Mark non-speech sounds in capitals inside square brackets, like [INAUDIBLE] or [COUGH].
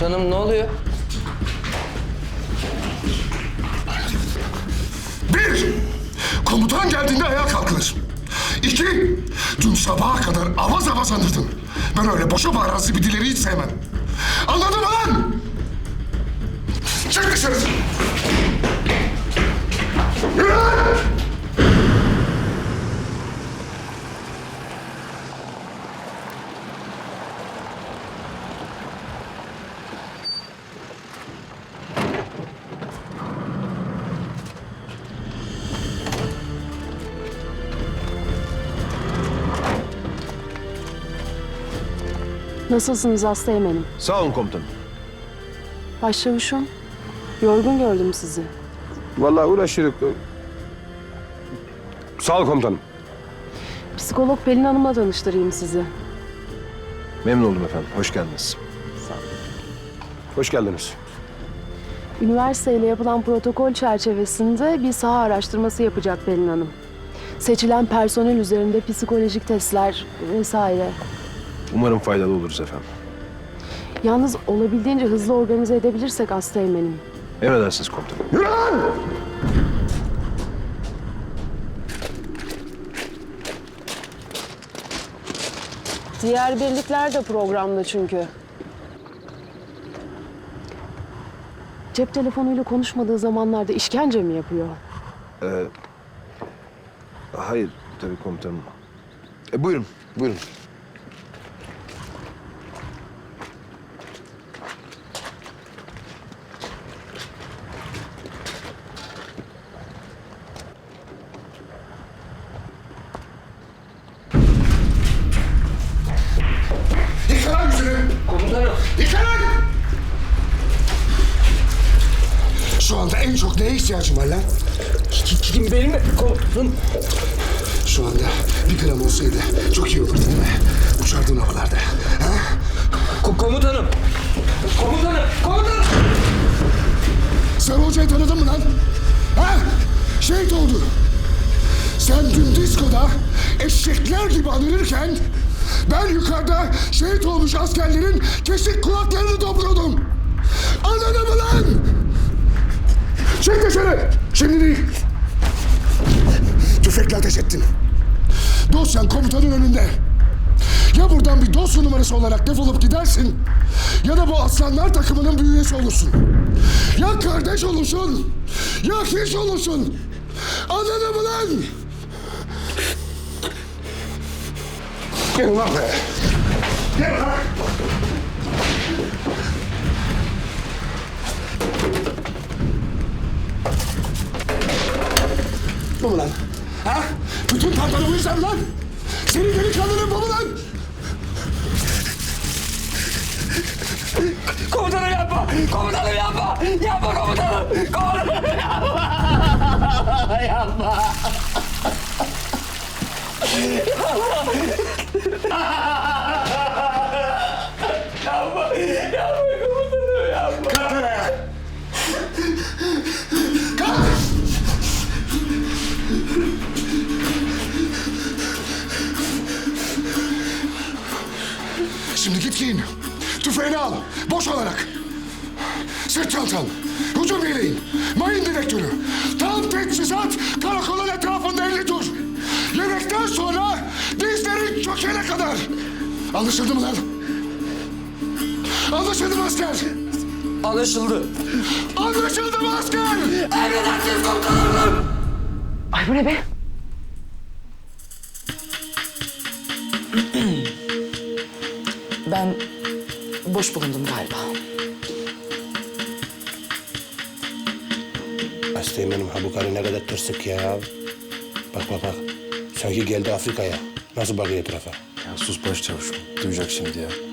Canım ne oluyor? Bir, komutan geldiğinde ayağa kalkılır. İki, dün sabaha kadar avaz avaz anırdın. Ben öyle boşa bağıran zibidileri hiç sevmem. Anladın mı? Nasılsınız hasta Emel'im? Sağ olun komutanım. Başçavuşum, yorgun gördüm sizi. Vallahi uğraşırız. Sağ ol komutanım. Psikolog Pelin Hanım'la tanıştırayım sizi. Memnun oldum efendim. Hoş geldiniz. Hoş geldiniz. Üniversiteyle yapılan protokol çerçevesinde bir saha araştırması yapacak Pelin Hanım. Seçilen personel üzerinde psikolojik testler vesaire. Umarım faydalı oluruz efendim. Yalnız olabildiğince hızlı organize edebilirsek hasta Emel'im. Emredersiniz komutanım. Yürü lan! Diğer birlikler de programda çünkü. Cep telefonuyla konuşmadığı zamanlarda işkence mi yapıyor? Hayır tabii komutanım. E, buyurun, buyurun. Yıka lan yüzünü! Komutanım. Yıka lan! Şu anda en çok neye ihtiyacım var lan? Kim benim? Komutanım. Şu anda bir gram olsaydı çok iyi olurdu değil mi? Uçardın havalarda. Ha? Ko- komutanım. Komutanım. Komutanım. Sen hocayı tanıdın mı lan? Ha? Şehit oldu. Sen dün diskoda eşekler gibi anılırken ben yukarıda şehit olmuş askerlerin kesik kulaklarını topluyordum. Anladın mı lan? Çık dışarı. Şimdi değil. Tüfekle ateş ettin. Dosyan komutanın önünde. Ya buradan bir dosya numarası olarak defolup gidersin ya da bu aslanlar takımının bir üyesi olursun. Ya kardeş olursun ya hiç olursun. Anladın mı lan? Gel lan be. Gel lan. Bu mu lan? Ha? Bütün pantolonu bu yüzden lan? Senin delikanlının bu mu lan? Komutanım yapma. Komutanım yapma. Yapma komutanım. Komutanım yapma. [LAUGHS] yapma. Yapma. [LAUGHS] Giyin. Tüfeğini al. Boş olarak. Sırt çantan. Hücum yeleğin. Mayın direktörü. Tam teçhizat karakolun etrafında elli tur. Yemekten sonra dizlerin çökene kadar. Anlaşıldı mı lan? Anlaşıldı mı asker? Anlaşıldı. Anlaşıldı mı asker? Emredersiniz komutanım. Ay bu ne be? Ben boş bulundum galiba. Hastayım benim ha bu karı ne kadar tırsık ya. Bak bak bak. Sanki geldi Afrika'ya. Nasıl bakıyor etrafa? Ya sus başçavuşum. Duyacak şimdi ya.